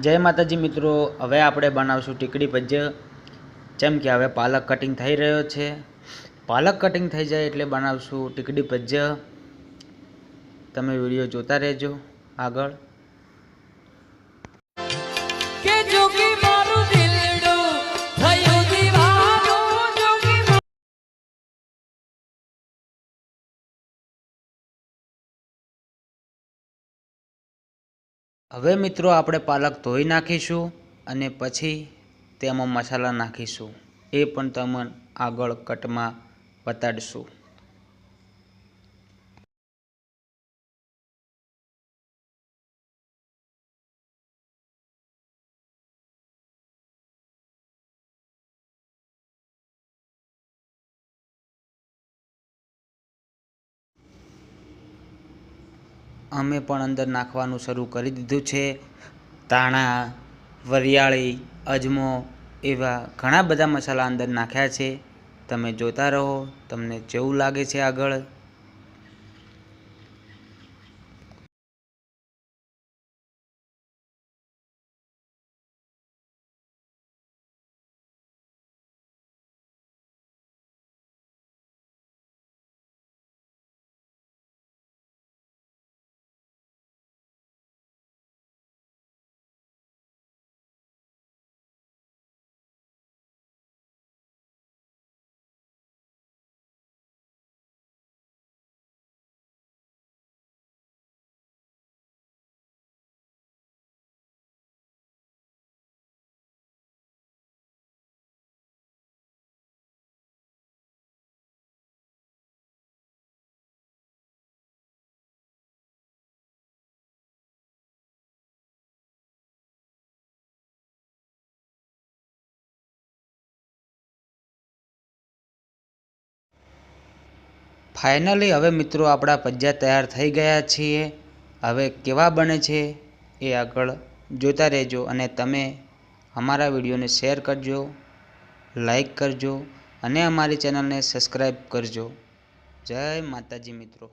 જય માતાજી મિત્રો, હવે આપણે બનાવશું ટીકડી પજ્જ જેમ કે હવે પાલક કટિંગ થઈ રહ્યો છે. પાલક કટિંગ થઈ જાય એટલે બનાવશું ટીકડી પજ્જ તમે વીડિયો જોતા રહેજો આગળ. કે હવે મિત્રો આપણે પાલક ધોઈ નાખીશું અને પછી તેમાં મસાલા નાખીશું. એ પણ તમને આગળ કટમાં બતાડીશું. અમે પણ અંદર નાખવાનું શરૂ કરી દીધું છે. ધાણા, વરિયાળી, અજમો એવા ઘણા બધા મસાલા અંદર નાખ્યા છે. તમે જોતા રહો, તમને જેવું લાગે છે આગળ. ફાઇનલી હવે મિત્રો આપણા પજ્જા તૈયાર થઈ ગયા છીએ. હવે કેવા બને છે એ આગળ જોતા રહેજો અને તમે અમારા વિડીયોને શેર કરજો, લાઈક કરજો અને અમારી ચેનલને સબસ્ક્રાઈબ કરજો. જય માતાજી મિત્રો.